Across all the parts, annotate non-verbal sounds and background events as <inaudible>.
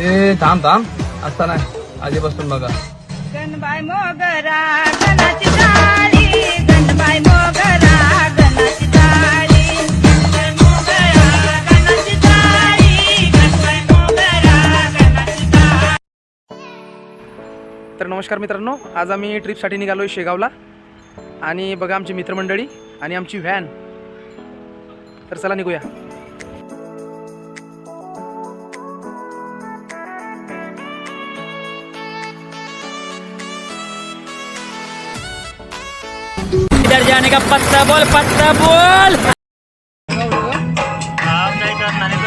ते थांब थांब. असता नाही आधीपासून बघा. गणबाई मोगरा गणाची टाळी गणबाई मोगरा गणाची टाळी गणबाई मोगरा गणाची टाळी गणबाई मोगरा गणाची टाळी तर नमस्कार मित्रांनो आज आम्ही ट्रिपसाठी निघालो आहे शेगावला. आणि बघा आमची मित्रमंडळी आणि आमची व्हॅन. तर चला निघूया. जाने का पत्ता बोल पत्ता बोल। काम नाही करणार नाही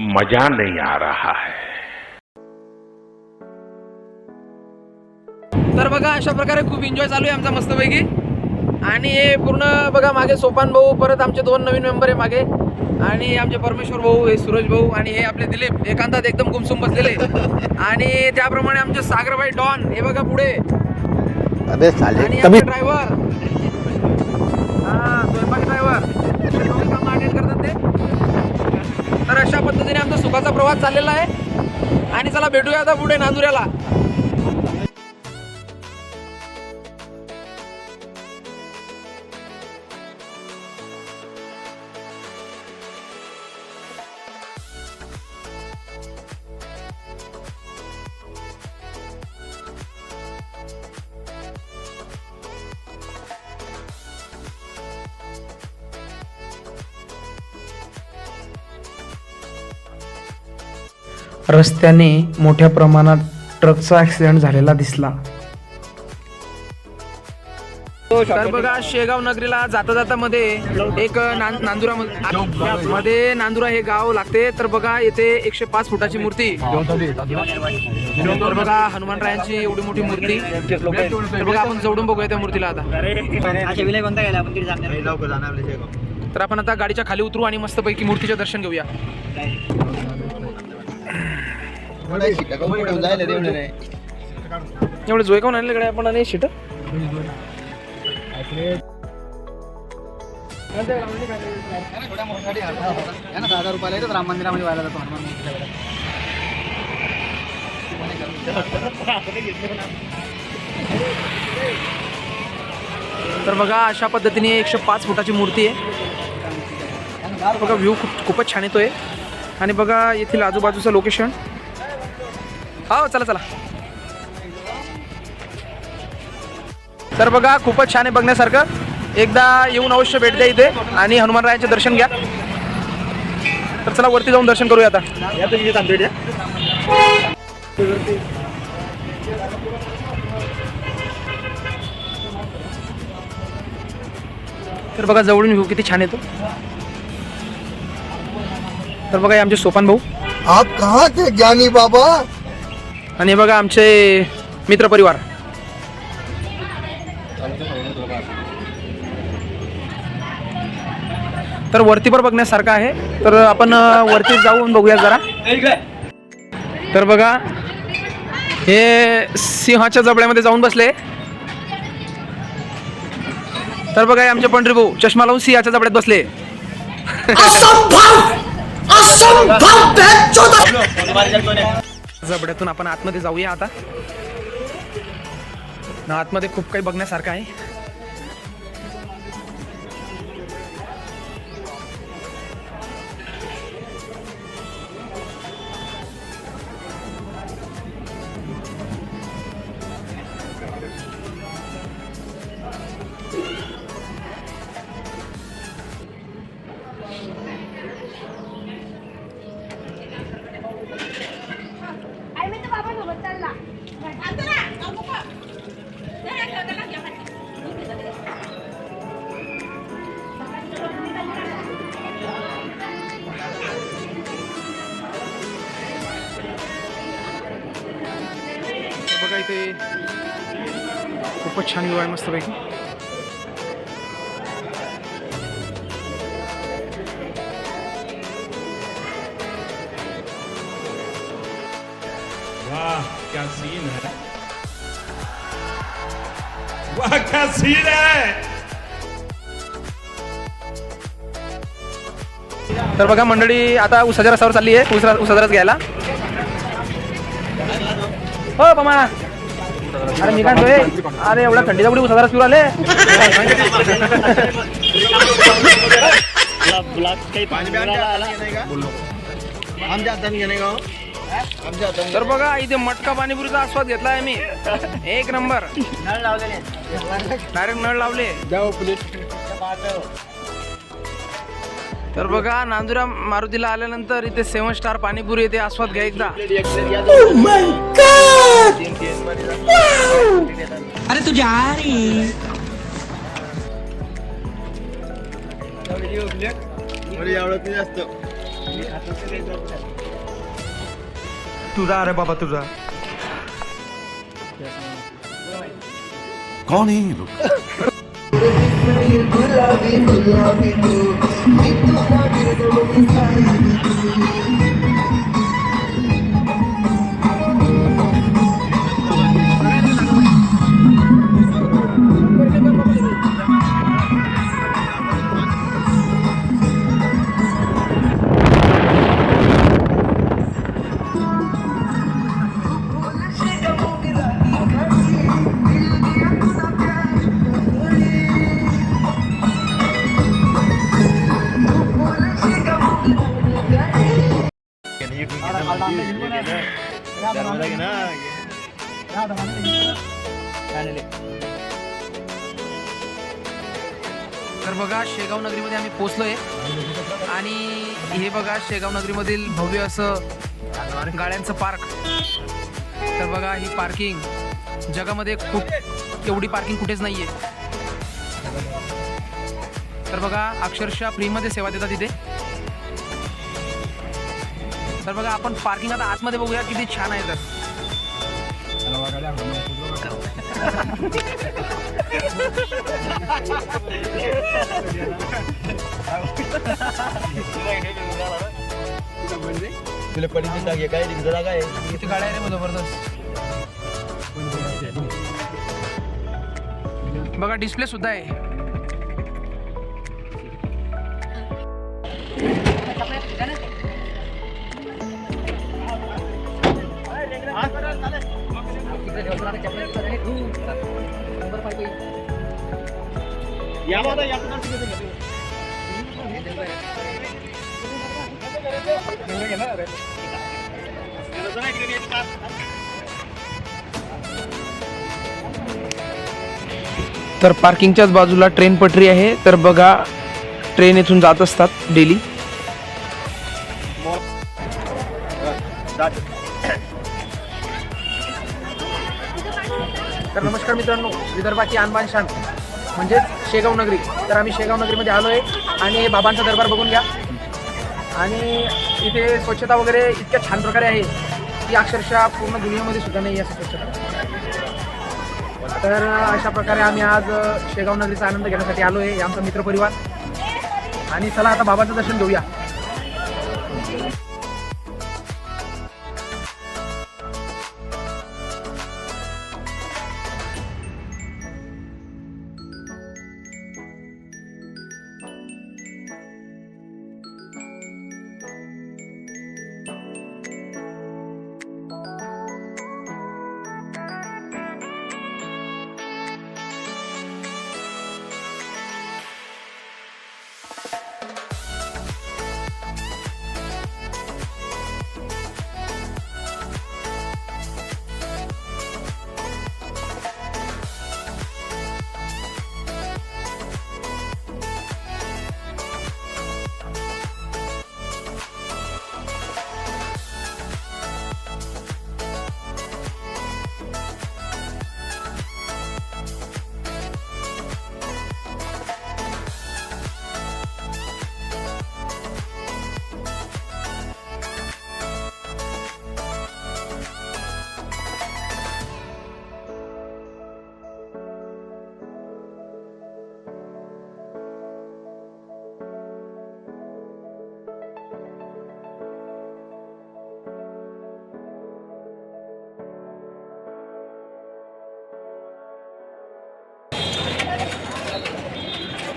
मजा नहीं आ रहा है। तर बघा अशा प्रकारे खूप एन्जॉय चालू आहे आमचा मस्तपैकी. आणि हे पूर्ण बघा मागे सोपान भाऊ परत आमचे दोन नवीन मेंबर आहे मागे. आणि आमचे परमेश्वर भाऊ हे सूरज भाऊ आणि हे आपले दिलीप एकांतात एकदम गुमसुम बसलेले. आणि त्याप्रमाणे आमचे सागरभाई डॉन हे बघा पुढे. आणि ड्रायव्हर तर अशा पद्धतीने आमचा सुखाचा प्रवास चाललेला आहे. आणि चला भेटूया आता पुढे नांदुऱ्याला. रस्त्याने मोठ्या प्रमाणात ट्रकचा ऍक्सिडेंट झालेला दिसला. तर बघा शेगाव नगरीला जाता जाता मध्ये एक नांदुरा मध्ये- मध्ये नांदुरा हे गाव लागते. तर बघा येथे एकशे पाच फुटाची मूर्ती. तर बघा हनुमानरायांची एवढी मोठी मूर्ती. तर बघा आपण जवळून बघूया त्या मूर्तीला आता. तर आपण आता गाडीच्या खाली उतरू आणि मस्तपैकी मूर्तीचे दर्शन घेऊया. एवढे जोय कोण आणले कडे आपण आणि शिट तर बघा अशा पद्धतीने एकशे पाच फुटाची मूर्ती आहे. बघा व्ह्यू खूप खूपच छान येतोय. आणि बघा येथील आजूबाजूचं लोकेशन हो चला चला. तर बघा खूपच छान आहे बघण्यासारखं. एकदा येऊन अवश्य भेट द्या इथे आणि हनुमानरायाचे दर्शन घ्या. तर चला वरती जाऊन दर्शन करूया आता. तर बघा जवळून व्ह्यू किती छान येतो. तर बघा आमचे सोपान भाऊ. आप कहाँ थे ज्ञानी बाबा? आणि बघा आमचे मित्रपरिवार. तर वरती पण बघण्यासारखं आहे. तर आपण वरती जाऊन बघूया जरा. तर बघा हे सिंहाच्या जबड्यामध्ये जाऊन बसले. तर बघा आमचे पंढरी भाऊ चष्मा लावून सिंहाच्या जबड्यात बसले. जबड्यातून आपण आतमध्ये जाऊया आता. आतमध्ये खूप काही बघण्यासारखं आहे. इथे खूपच छान व्यू आहे मस्तपैकी. वाह क्या सीन है? तर बघा मंडळी आता उसाच्या रस्त्यावर चालली आहे उसा उसाचा घ्यायला. हो पमा अरे मी काय म्हणतोय अरे एवढ्या थंडीचा कुठे उसाचा रस पिऊ आले. आला. तर बघा इथे मटका पाणीपुरीचा आस्वाद घेतला आहे मी. एक नंबर. डायरेक्ट नळ लावले. तर बघा नांदुरा मारुतीला आल्यानंतर इथे सेवन स्टार पाणीपुरी येते. आस्वाद घ्या एकदा. अरे तुझ्या अरे तुझा अरे बाबा तुझा कौन है ये लोग तर शेगाव नगरीमधील भव्य असं गाड्यांचं पार्क. तर बघा ही पार्किंग. जगामध्ये खूप एवढी पार्किंग कुठेच नाहीये. तर बघा अक्षरशः फ्रीमध्ये सेवा देतात तिथे तर बघा आपण पार्किंग आता आतमध्ये बघूया किती छान आहे तर. <laughs> तुला पडीची टाकी काय जरा काय किती गाड्या आहे. रे मग जबरदस्त. बघा डिस्प्ले सुद्धा आहे. तर पार्किंगच्याच बाजूला ट्रेन पटरी आहे. तर बघा ट्रेन इथून जात असतात डेली तर नमस्कार मित्रांनो विदर्भाची आणबान शान म्हणजेच शेगाव नगरी. तर आम्ही शेगाव नगरीमध्ये आलो आहे आणि बाबांचा दरबार बघून घ्या. आणि इथे स्वच्छता वगैरे इतक्या छान प्रकारे आहे की अक्षरशः पूर्ण दुनियामध्ये सुद्धा नाही आहे असं स्वच्छता. तर अशा प्रकारे आम्ही आज शेगाव नगरीचा आनंद घेण्यासाठी आलो आहे आमचा मित्रपरिवार. आणि चला आता बाबाचं दर्शन घेऊया.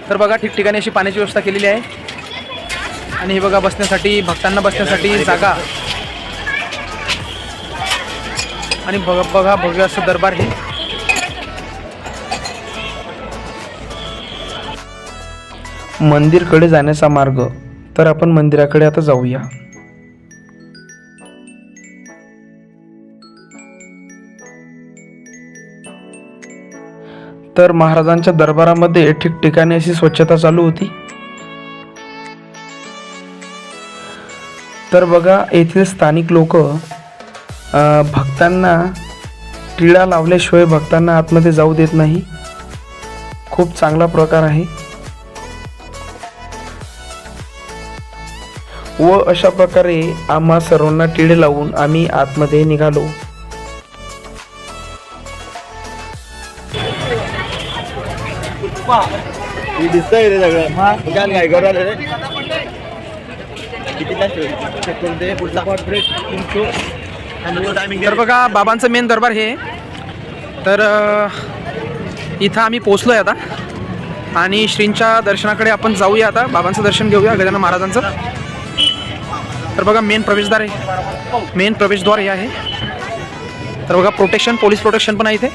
तर बघा ठिकठिकाणी अशी पाण्याची व्यवस्था केलेली आहे. आणि हे बघा बसण्यासाठी भक्तांना बसण्यासाठी जागा. आणि बघा बघा भव्य असं दरबार हे. मंदिरकडे जाण्याचा मार्ग. तर आपण मंदिराकडे आता जाऊया. तर महाराजांच्या दरबारामध्ये ठिकठिकाणी अशी स्वच्छता चालू होती. तर बघा येथील स्थानिक लोक भक्तांना टिळा लावल्याशिवाय भक्तांना आतमध्ये जाऊ देत नाही. खूप चांगला प्रकार आहे. व अशा प्रकारे आम्हा सर्वांना टिळे लावून आम्ही आतमध्ये निघालो. हे दिसतंय रे सगळं. काय करू राहिले रे. किती चेक करून दे पुढचा टायमिंग तर बघा बाबांचं मेन दरबार हे. तर इथं आम्ही पोचलो आहे आता. आणि श्रींच्या दर्शनाकडे आपण जाऊया आता. बाबांचं दर्शन घेऊया गजानन महाराजांचं. तर बघा मेन प्रवेशद्वार आहे. मेन प्रवेशद्वार हे आहे. तर बघा प्रोटेक्शन पोलीस प्रोटेक्शन पण आहे इथे.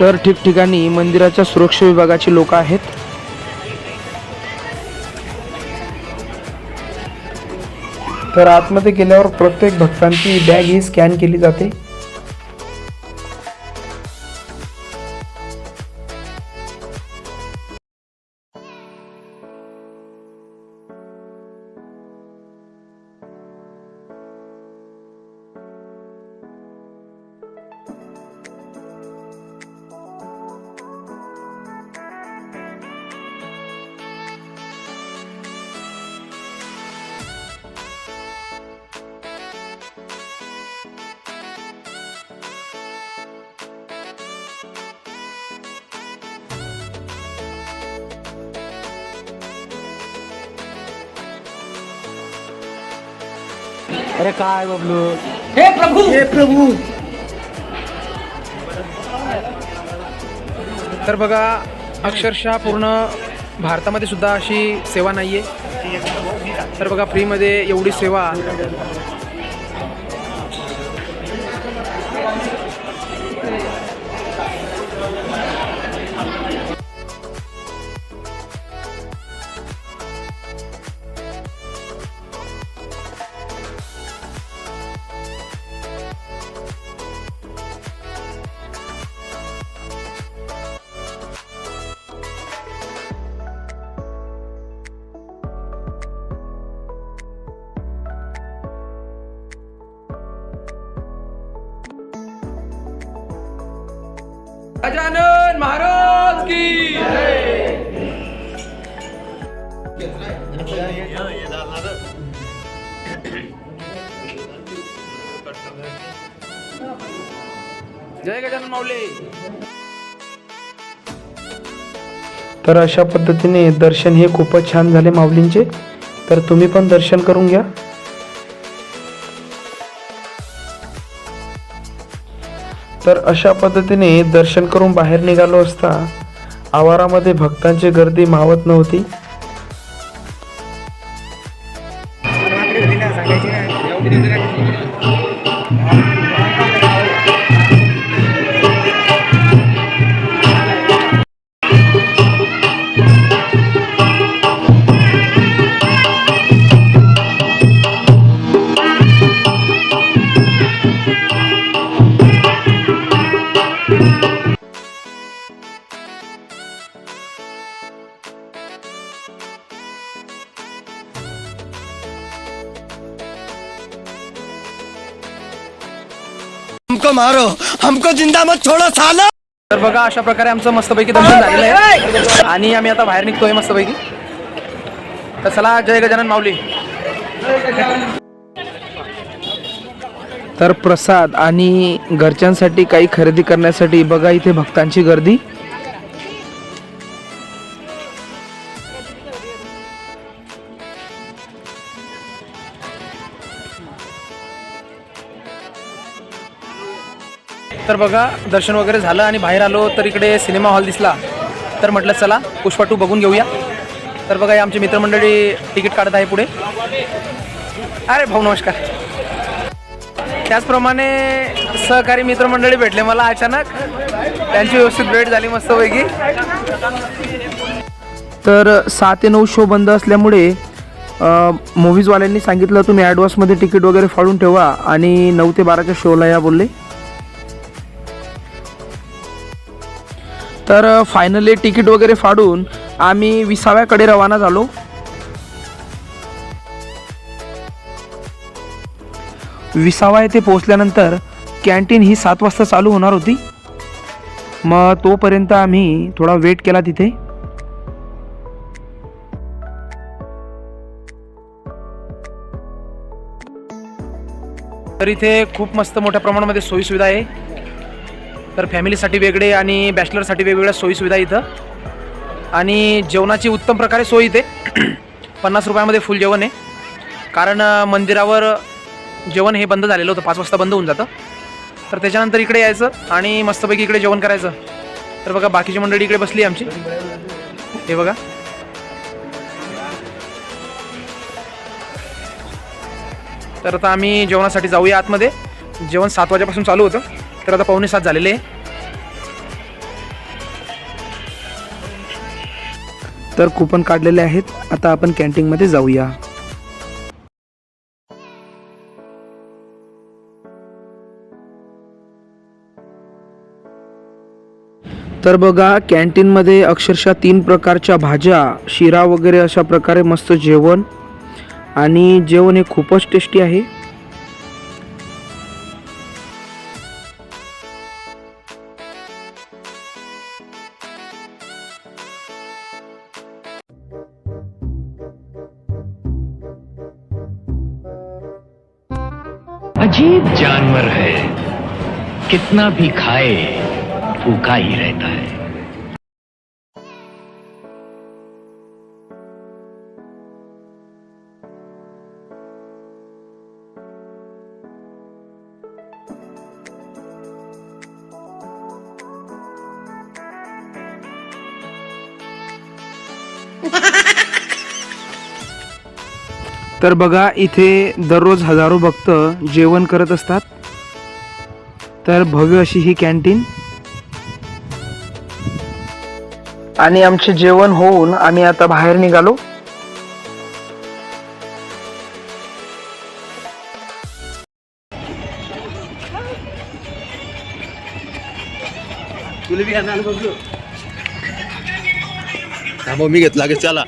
तर ठिकठिकाणी मंदिराच्या सुरक्षा विभागाची लोक आहेत. तर आतमध्ये गेल्यावर प्रत्येक भक्तांची बॅग ही स्कॅन केली जाते. तर बघा अक्षरशः पूर्ण भारतामध्ये सुद्धा अशी सेवा नाही आहे तर बघा फ्रीमध्ये एवढी सेवा जय गजानन माऊली. तर अशा पद्धतीने दर्शन हे खूपच छान झाले माऊलींचे. तर तुम्ही पण दर्शन करून घ्या. तर अशा पद्धतीने दर्शन करून बाहेर निघालो असता आवारामध्ये भक्तांची गर्दी मावत नव्हती. हमको मारो। हमको जिंदा मत छोड़ो साला। तर बघा अशा प्रकारे आमचं मस्तपैकी दर्शन झालेलं आहे. आणि आम्ही आता बाहेर निघतोय मस्तपैकी. तर चला जय गजानन माऊली. तर प्रसाद आणि घरच्यांसाठी काही खरेदी करण्यासाठी बघा इथे भक्तांची गर्दी. तर बघा दर्शन वगैरे झालं आणि बाहेर आलो तर इकडे सिनेमा हॉल दिसला. तर म्हटलं चला पुष्पा टू बघून घेऊया. तर बघा हे आमची मित्रमंडळी तिकीट काढत आहे पुढे. अरे भाऊ नमस्कार. त्याचप्रमाणे सहकारी मित्रमंडळी भेटले मला अचानक. त्यांची व्यवस्थित भेट झाली मस्तपैकी. तर सहा ते नऊ शो बंद असल्यामुळे मूवीजवाल्यांनी सांगितलं तुम्ही ॲडव्हान्समध्ये तिकीट वगैरे फाडून ठेवा आणि नऊ ते बाराच्या शोला या बोलले. तर फायनली तिकीट वगैरे फाडून आम्ही विसाव्याकडे रवाना झालो. विसावा येथे पोहोचल्यानंतर कॅन्टीन ही सात वाजता चालू होणार होती. मग तोपर्यंत आम्ही थोडा वेट केला तिथे. तर इथे खूप मस्त मोठ्या प्रमाणामध्ये सोयीसुविधा आहे. तर फॅमिलीसाठी वेगळे आणि बॅचलरसाठी वेगवेगळ्या सोयीसुविधा इथं. आणि जेवणाची उत्तम प्रकारे सोय इथे. <clears throat> पन्नास रुपयामध्ये फुल जेवण आहे. कारण मंदिरावर जेवण हे बंद झालेलं होतं. पाच वाजता बंद होऊन जातं. तर त्याच्यानंतर इकडे यायचं आणि मस्तपैकी इकडे जेवण करायचं. तर बघा बाकीची मंडळी इकडे बसली आमची. हे बघा. तर आता आम्ही जेवणासाठी जाऊया आतमध्ये. जेवण सात वाजेपासून चालू होतं. तर आता पावणे सात झालेले. तर कुपन काढलेले आहेत. आता आपण कॅन्टीनमध्ये जाऊया. तर बघा कॅन्टीनमध्ये अक्षरशः तीन प्रकारच्या भाज्या शिरा वगैरे अशा प्रकारे मस्त जेवण. आणि जेवण हे खूपच टेस्टी आहे. अजीब जानवर है। कितना भी खाए भूखा ही रहता है। तर बघा इथे दररोज हजारो भक्त जेवण करत असतात. तर भव्य अशी ही कॅन्टीन आणि आमचे जेवण होऊन आम्ही आता बाहेर निघालो. मग मी घेतला की चला.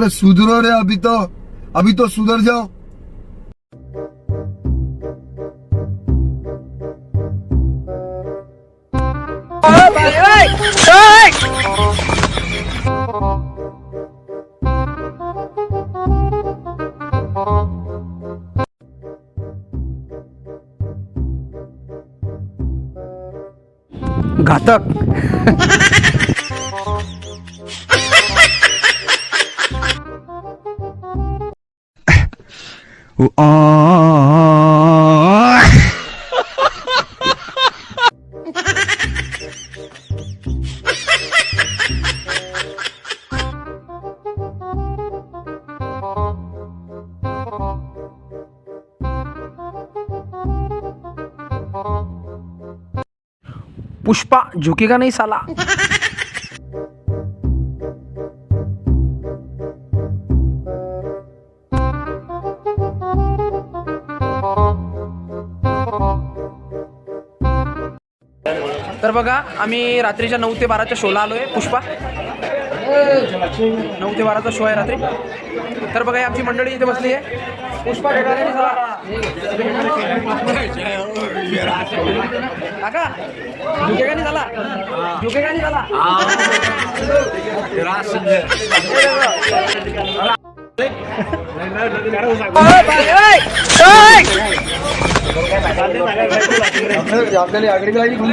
अरे सुधरो रे अभी तो। अभी तो सुधर जाओ। घातक। Ah. पुष्पा झुकेगा नहीं साला। तर बघा आम्ही रात्रीच्या नऊ ते बाराच्या शोला आलोय. पुष्पा नऊ ते बाराचा शो आहे रात्री. तर बघा आमची मंडळी इथे बसली आहे. पुष्पा नाही झाला नाही झाला आपल्याला आगडी लागली घेऊन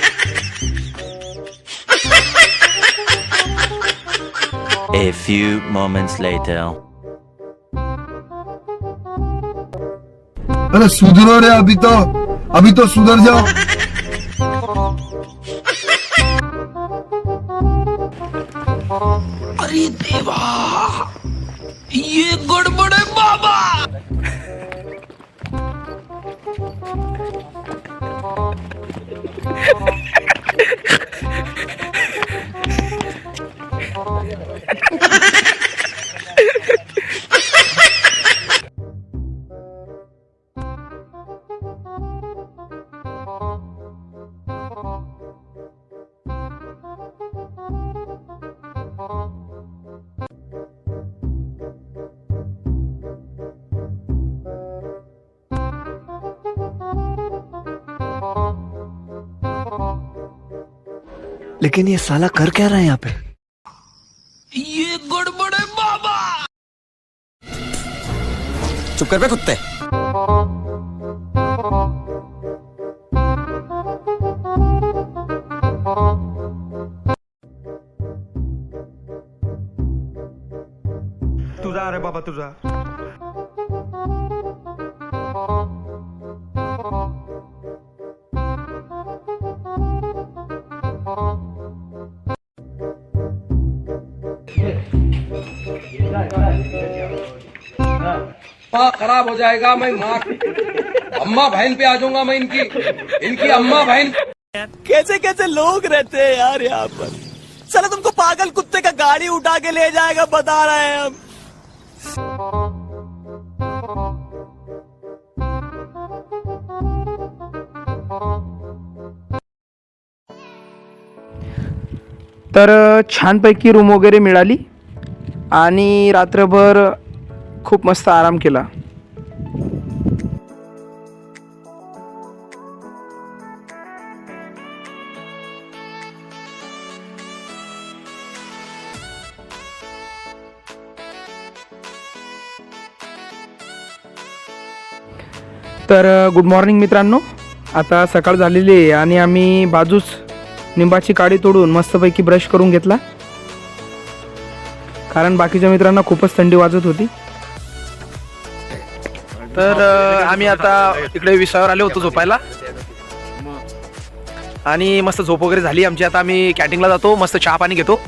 A few moments later. अरे सुधरो रे अभी तो अभी तो सुधर जाओ लेकिन ये साला कर क्या रहा है यहाँ पे? ये गड़बड़े बाबा! चुप कर बे कुत्ते। तुझा अरे बाबा तुझा। खराब हो जाएगा मैं माँ अम्मा बहन पे आ जाऊंगा मैं इनकी इनकी अम्मा बहन कैसे कैसे लोग रहते हैं यार यहाँ पर? चलो तुमको पागल कुत्ते का गाड़ी उठा के ले जाएगा बता रहे हैं हम। तर छानपैकी रूम वगैरे मिळाली आणि रात्रभर खूप मस्त आराम केला. तर गुड मॉर्निंग मित्रांनो. आता सकाळ झालेली आहे आणि आम्ही बाजूच निंबाची काडी तोडून मस्तपैकी ब्रश करून घेतला. कारण बाकीच्या मित्रांना खूपच थंडी वाजत होती. तर आम्ही आता इकडे विसावर आलो होतो झोपायला. आणि मस्त झोप वगैरे झाली. आमची आता आम्ही कॅन्टीनला जातो. मस्त चहा पाणी घेतो.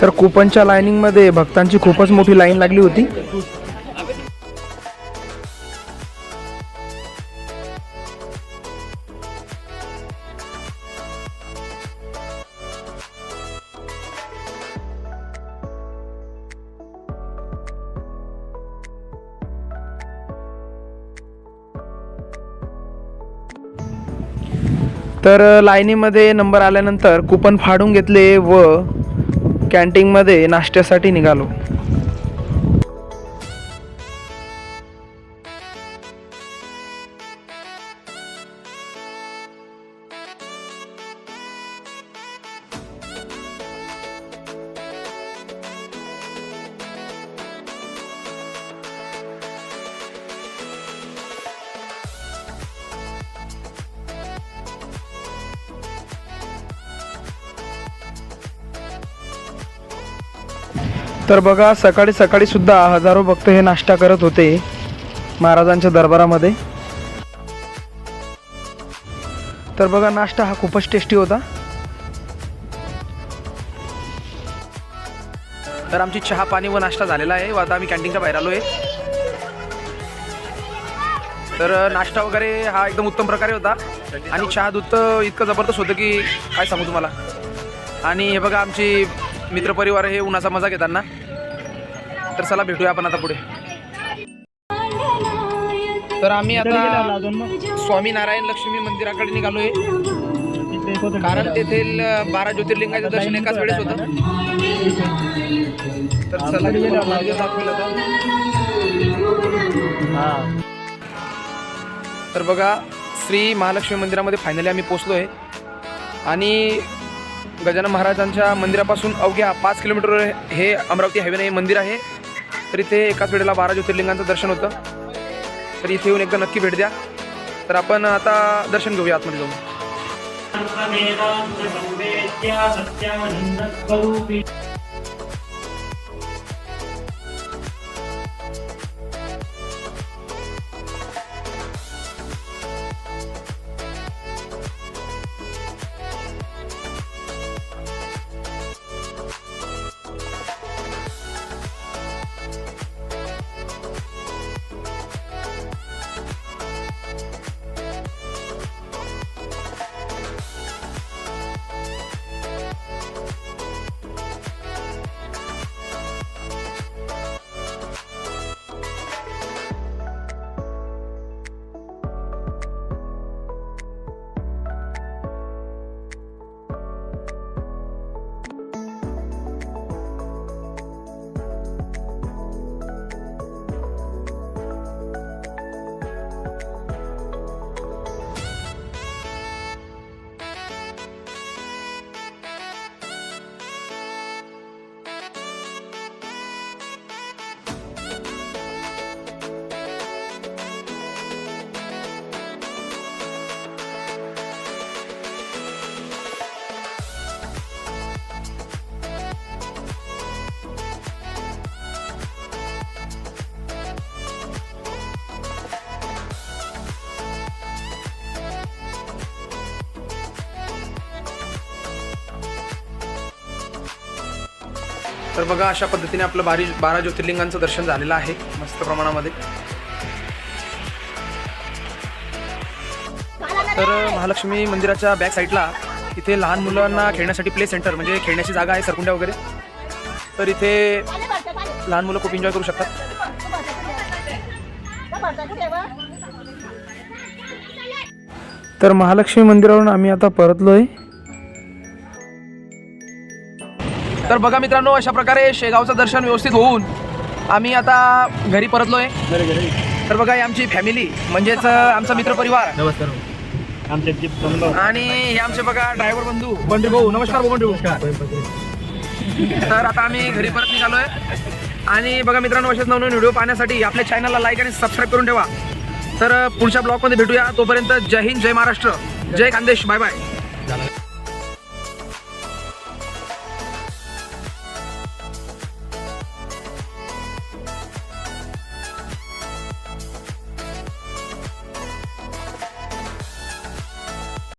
तर कुपनच्या लाईनिंगमध्ये भक्तांची खूपच मोठी लाईन लागली होती. तर लाईनीमध्ये नंबर आल्यानंतर कुपन फाडून घेतले व कॅन्टीनमध्ये नाश्त्यासाठी निघालो. तर बघा सकाळी सकाळी सुद्धा हजारो भक्त हे नाश्ता करत होते महाराजांच्या दरबारामध्ये. तर बघा नाश्ता हा खूपच टेस्टी होता. तर आमची चहा पाणी व नाश्ता झालेला आहे. व आता आम्ही कॅन्टीनच्या बाहेर आलो आहे तर नाश्ता वगैरे हा एकदम उत्तम प्रकारे होता. आणि चहा दूध इतकं जबरदस्त होतं की काय सांगू तुम्हाला. आणि हे बघा आमची मित्रपरिवार हे उन्हाचा मजा घेताना. तर चला भेटूया आपण आता पुढे. तर आम्ही आता स्वामीनारायण लक्ष्मी मंदिराकडे निघालोय. कारण तेथील बारा ज्योतिर्लिंगाचं दर्शन एकाच वेळेस होतं. तर चला मंदिर दाखवेल. तर बघा श्री महालक्ष्मी मंदिरामध्ये फायनली आम्ही पोचलो आहे आणि गजानन महाराजांच्या मंदिरापासून अवघ्या पाच किलोमीटर हे अमरावती हायवेने हे मंदिर आहे. तर इथे एकाच वेळेला बारा ज्योतिर्लिंगांचं दर्शन होतं. तर इथे येऊन एकदा नक्की भेट द्या. तर आपण आता दर्शन घेऊया आतमध्ये जाऊन. तर बघा अशा पद्धतीने आपलं बारी बारा ज्योतिर्लिंगांचं दर्शन झालेलं आहे मस्त प्रमाणामध्ये. तर महालक्ष्मी मंदिराच्या बॅक साईडला इथे लहान मुलांना खेळण्यासाठी प्ले सेंटर म्हणजे खेळण्याची जागा आहे सरकुंड्या वगैरे. तर इथे लहान मुलं खूप एन्जॉय करू शकतात. तर महालक्ष्मी मंदिरावरून आम्ही आता परतलोय. तर बघा मित्रांनो अशा प्रकारे शेगावचं दर्शन व्यवस्थित होऊन आम्ही आता घरी परतलोय. तर बघा ही आमची फॅमिली म्हणजेच आमचा मित्रपरिवार. आणि हे आमचे बघा ड्रायव्हर बंधू. बंडू भाऊ नमस्कार भाऊ बंडू. तर आता आम्ही घरी परत निघालोय. आणि बघा मित्रांनो असेच नवनवीन व्हिडिओ पाहण्यासाठी आपल्या चॅनलला लाईक आणि सबस्क्राईब करून ठेवा. तर पुढच्या ब्लॉगमध्ये भेटूया. तोपर्यंत जय हिंद जय महाराष्ट्र. जय खानदेश. Bye bye